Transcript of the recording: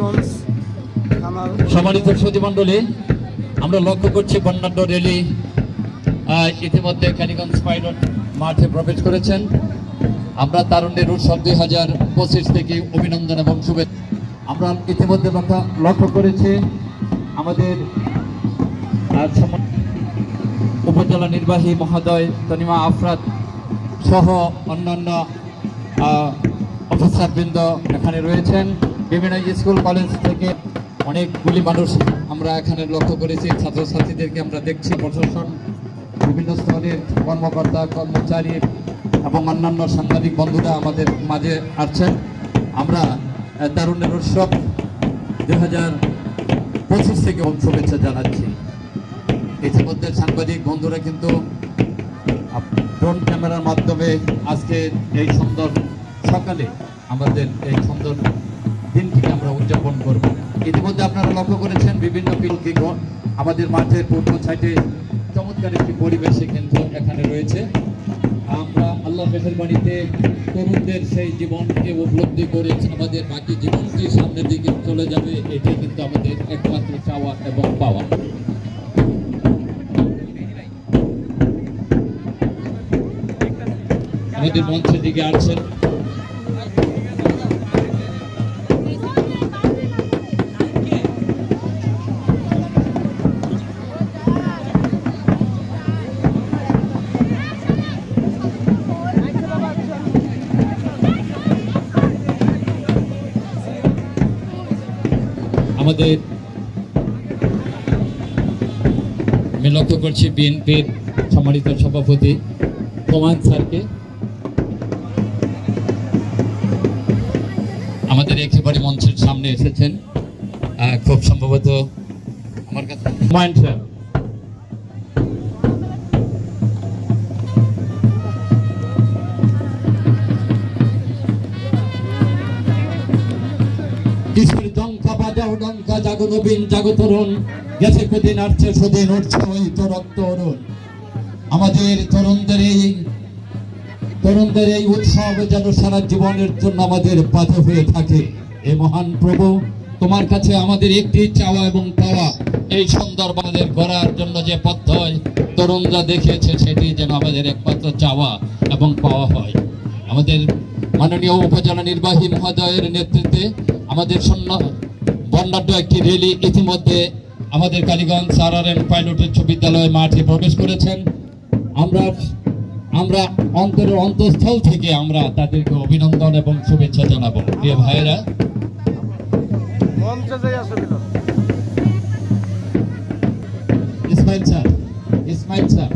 থানার সম্মানিত আমরা লক্ষ্য করছি বর্ণাঢ্য রেলি ইতিমধ্যে কালীগঞ্জ পাইলট মাঠে প্রবেশ করেছেন। আমরা তারুণ্যের উৎসব দুই হাজার পঁচিশ থেকে অভিনন্দন এবং শুভেচ্ছা। আমরা ইতিমধ্যে লক্ষ্য- করেছি আমাদের উপজেলা নির্বাহী মহোদয় তনিমা আফরাত সহ অন্যান্য অফিসারবৃন্দ এখানে রয়েছেন। বিভিন্ন স্কুল কলেজ থেকে অনেকগুলি মানুষ আমরা এখানে লক্ষ্য করেছি। ছাত্রছাত্রীদেরকে আমরা দেখছি, প্রশাসন, বিভিন্ন স্তরের কর্মকর্তা, কর্মচারী এবং অন্যান্য সাংবাদিক বন্ধুরা আমাদের মাঝে আসছেন। আমরা তারুণ্যের উৎসব দু হাজার পঁচিশ থেকে শুভেচ্ছা জানাচ্ছি। ইতিমধ্যে সাংবাদিক বন্ধুরা কিন্তু ড্রোন ক্যামেরার মাধ্যমে আজকে এই সুন্দর সকালে আমাদের এই সুন্দর দিনটিকে আমরা উদযাপন করব। ইতিমধ্যে আপনারা লক্ষ্য করেছেন বিভিন্ন আমাদের মাঠের পূর্ব সাইডে চমৎকার একটি পরিবেশে কিন্তু এখানে রয়েছে। আমরা আল্লাহ মেহরবানিতে তরুণদের সেই জীবনকে উপলব্ধি করে আমাদের বাকি জীবনটি সামনের দিকে চলে যাবে, এটাই কিন্তু আমাদের একমাত্র চাওয়া এবং পাওয়া। আমাদের মঞ্চের দিকে আসছেন। আমাদের আমি লক্ষ্য করছি বিএনপির সম্মানিত সভাপতি কোমান স্যারকে। আমাদের একেবারে মঞ্চের সামনে এসেছেন খুব সম্ভবত আমার কাছে। হুমায়ুন স্যার। তরুণ। গেছে আমাদের তরুণদের এই তরুণদের এই উৎসব যেন সারা জীবনের জন্য আমাদের হয়ে থাকে। এ মহান প্রভু, তোমার কাছে আমাদের একটি চাওয়া এবং পাওয়া, এই সুন্দর গড়ার জন্য যে পথ্যয় তরুণরা দেখিয়েছে সেটি যেন আমাদের একমাত্র চাওয়া এবং পাওয়া হয়। আমাদের মাননীয় উপজেলা নির্বাহী মহোদয়ের নেতৃত্বে আমাদের শূন্য বর্ণাঢ্য একটি রেলি ইতিমধ্যে আমাদের কালীগঞ্জ আর এম পাইলট উচ্চ বিদ্যালয় মাঠে প্রবেশ করেছেন। আমরা আমরা অন্তরের অন্তঃস্থল থেকে আমরা তাদেরকে অভিনন্দন এবং শুভেচ্ছা জানাব। প্রিয় ভাইয়েরা ইসমাইল স্যার ইসমাইল স্যার।